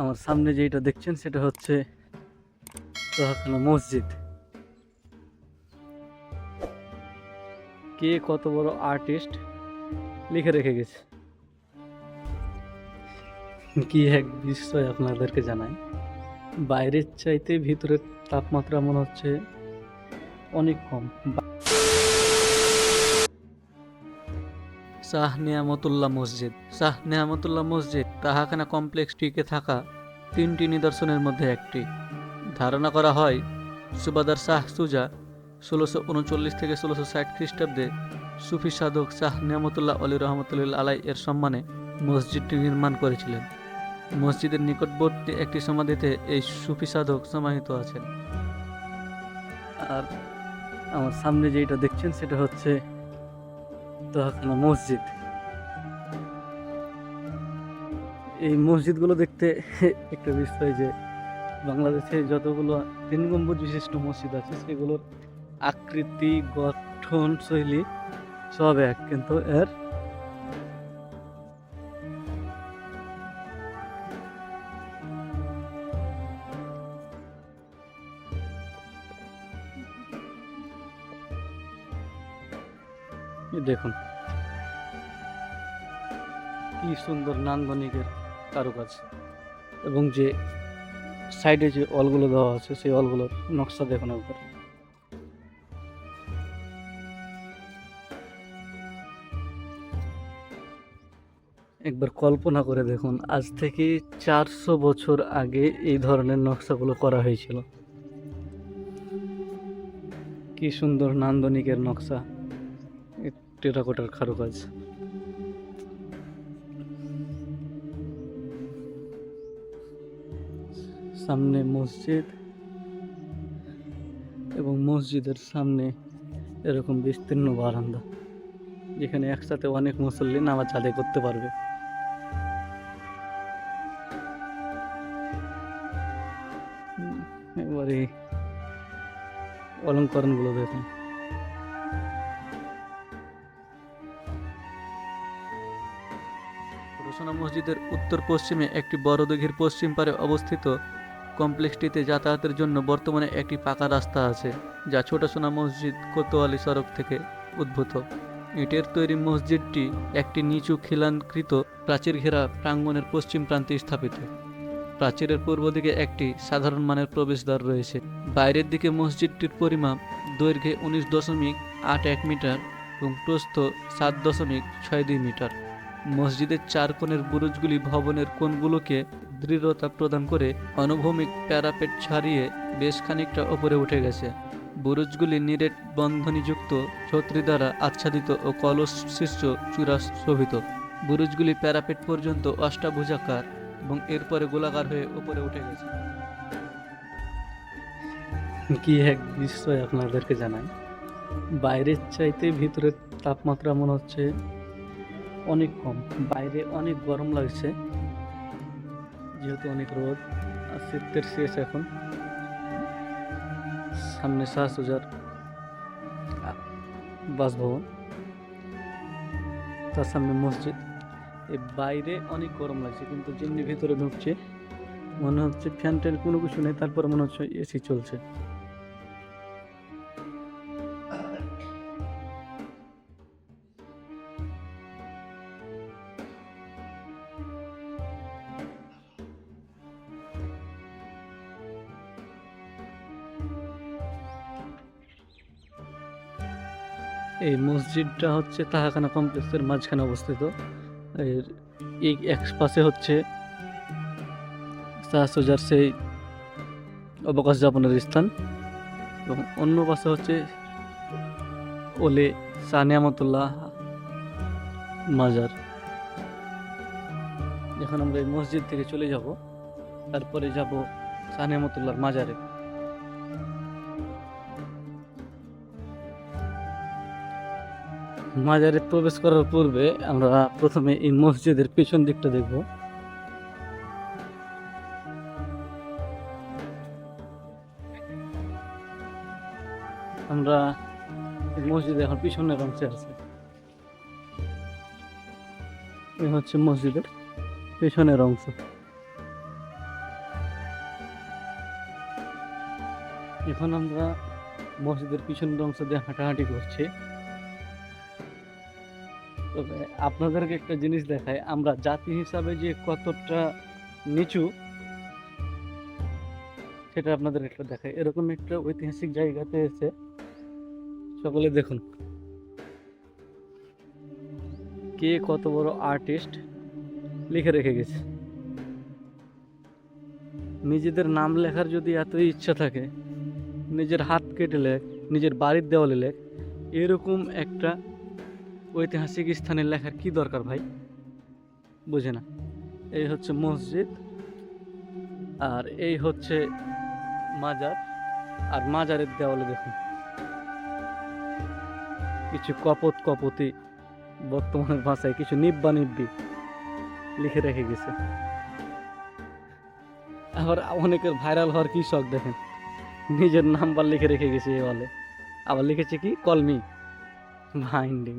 আমার সামনে যেটা দেখছেন, সেটা হচ্ছে মসজিদ। কে কত বড় আর্টিস্ট লিখে রেখে গেছে? কি এক বিষয় আপনাদেরকে জানাই। বাইরের চাইতে ভিতরের তাপমাত্রা মনে হচ্ছে অনেক কম। শাহ নিয়ামতুল্লাহ মসজিদ। শাহ নিয়ামতুল্লাহ মসজিদ তাহাখানা কমপ্লেক্সটিকে থাকা তিনটি নিদর্শনের মধ্যে একটি। ধারণা করা হয়, সুবাদার শাহ সুজা ষোলোশো উনচল্লিশ থেকে ষোলোশো ষাট খ্রিস্টাব্দে সুফি সাধক শাহ নিয়ামতুল্লাহ আলী রহমতুল্লাহ আলাই এর সম্মানে মসজিদটি নির্মাণ করেছিলেন। মসজিদের নিকটবর্তী একটি সমাধিতে এই সুফি সাধক সমাহিত আছেন। আর আমার সামনে যেটা দেখছেন সেটা হচ্ছে তোহাখানা মসজিদ। এই মসজিদগুলো দেখতে একটা বিষয় যে, বাংলাদেশে যতগুলো তিন গম্বুজ বিশিষ্ট মসজিদ আছে, সেগুলোর আকৃতি, গঠন, শৈলী সব এক, কিন্তু এর দেখুন। কি সুন্দর নান্দনিকের কারুকাজ এবং যে সাইডে যে অলগুলো দেওয়া আছে, সেই অলগুলোর নকশা দেখুন একবার। একবার কল্পনা করে দেখুন, আজ থেকে চারশো বছর আগে এই ধরনের নকশাগুলো করা হয়েছিল। কি সুন্দর নান্দনিকের নকশা। টেরাকোটার কারুকাজ সামনে মসজিদ এবং মসজিদের সামনে এরকম বিস্তীর্ণ বারান্দা, যেখানে একসাথে অনেক মুসল্লি নামাজ আদায় করতে পারবে। এবারে অলঙ্করণগুলো দেখুন। রোশনা মসজিদের উত্তর পশ্চিমে একটি বড় দিঘির পশ্চিম পারে অবস্থিত কমপ্লেক্সটিতে যাতায়াতের জন্য বর্তমানে একটি পাকা রাস্তা আছে, যা ছোট সোনা মসজিদ কোতোয়ালি সড়ক থেকে উদ্ভূত। ইটের তৈরি মসজিদটি একটি নিচু খিলানকৃত প্রাচীর ঘেরা প্রাঙ্গণের পশ্চিম প্রান্তে স্থাপিত। প্রাচীরের পূর্ব দিকে একটি সাধারণ মানের প্রবেশদ্বার রয়েছে। বাইরের দিকে মসজিদটির পরিমাপ দৈর্ঘ্যে উনিশ দশমিক আট এক মিটার এবং প্রস্থ সাত দশমিক ছয় দুই মিটার। মসজিদের চার কোণের বুরুজগুলি ভবনের কোণগুলোকে দৃঢ়তা প্রদান করে অনুভূমিক প্যারাপেট ছাড়িয়ে বেশ খানিকটা ওপরে উঠে গেছে। বুরুজগুলি নিরেট বন্ধনীযুক্ত ছত্রি দ্বারা আচ্ছাদিত ও কলস চূড়া শোভিত। বুরুজগুলি প্যারাপেট পর্যন্ত অষ্টাভুজাকার এবং এরপরে গোলাকার হয়ে উপরে উঠে গেছে। কি এক বিষয় আপনাদেরকে জানাই? বাইরের চাইতে ভিতরের তাপমাত্রা মনে হচ্ছে অনেক কম। বাইরে অনেক গরম লাগছে। যেহেতু অনেক রোদ, আর শীতের শেষ এখন। সামনে শাহসুজার বাসভবন, তার সামনে মসজিদ। এ বাইরে অনেক গরম লাগছে, কিন্তু যেমনি ভিতরে ঢুকছে, মনে হচ্ছে ফ্যান ট্যান কোনো কিছু নেই, তারপর মনে হচ্ছে এসি চলছে। এই মসজিদটা হচ্ছে তাহাখানা কমপ্লেক্সের মাঝখানে অবস্থিত। এর এই এক পাশে হচ্ছে শাহসুজার সেই অবকাশ যাপনের স্থান এবং অন্য পাশে হচ্ছে ওলে সানিয়ামতুল্লাহ মাজার। যখন আমরা এই মসজিদ থেকে চলে যাব, তারপরে যাব সানিয়ামতুল্লাহর মাজারে। মাজারে প্রবেশ করার পূর্বে আমরা প্রথমে এই মসজিদের পেছন দিকটা দেখব। আমরা মসজিদে এখন পিছনের অংশে আছে। এই হচ্ছে মসজিদের পেছনের অংশ। এখন আমরা মসজিদের পিছনের অংশ দিয়ে হাঁটাহাঁটি করছি। তবে আপনাদেরকে একটা জিনিস দেখায় আমরা জাতি হিসাবে যে কতটা নিচু, সেটা আপনাদের একটা দেখায় এরকম একটা ঐতিহাসিক জায়গাতে এসে সকলে দেখুন। কে কত বড় আর্টিস্ট লিখে রেখে গেছে। নিজেদের নাম লেখার যদি এতই ইচ্ছা থাকে, নিজের হাত কেটে লেখ, নিজের বাড়ির দেওয়ালে লেখ, এরকম একটা ঐতিহাসিক স্থানে লেখার কি দরকার ভাই? বুঝে না। এই হচ্ছে মসজিদ, আর এই হচ্ছে মাজার, আর মাজারের দেওয়ালে দেখুন। কিছু কপত কপতি বর্তমানের ভাষায় কিছু নিব্বা নিব্বি লিখে রেখে গেছে। আবার অনেকের ভাইরাল হওয়ার কি শখ দেখেন? নিজের নাম্বার লিখে রেখে গেছে এ ওয়ালে। আবার লিখেছে কি? কলমি। বাইন্ডিং